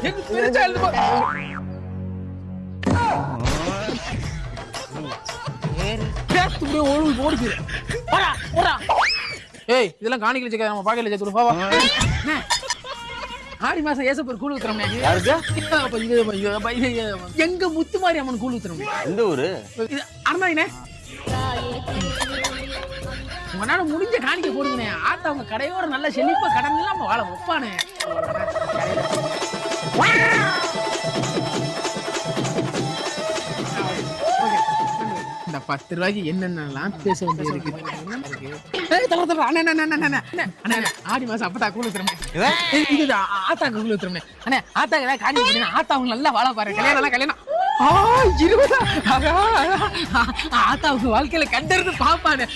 எங்க பெருசா எழுது போ. பேத்து அப்படியே ஓடி போடா போடா ஏய் இதெல்லாம் காணிக்கல வச்சுக்க நம்ம பாக்கல அண்ணே, ஆடி மாசம் ஏசப்பர் கூழ் அப்ப இது, எங்க முத்து மாரி அம்மன் கூழ் ஊத்துறோம் எந்த ஊரு இது அருணாயினே உங்களால முடிஞ்ச காணிக்க போடுங்கண்ணே ஆத்தா அவங்க கடையோட நல்ல செழிப்பா கடன் இல்லாம வாழ வைப்பானே இந்த பத்து ரூபாய்க்கு என்னென்னலாம் பேச அண்ணே, ஆடி மாசம் அப்பதா கூழ் இது ஆத்தாக்கு கூழ். அண்ணே, ஆத்தாக்கு ஏதாவது காணிக்கை போடுங்க. ஆத்தா அவங்க நல்லா வாழ பாரு. கல்யாணம் எல்லாம் கல்யாணம். இருபதா? ஆத்தா அவங்க வாழ்க்கையில கண்டறிந்து பாப்பானே.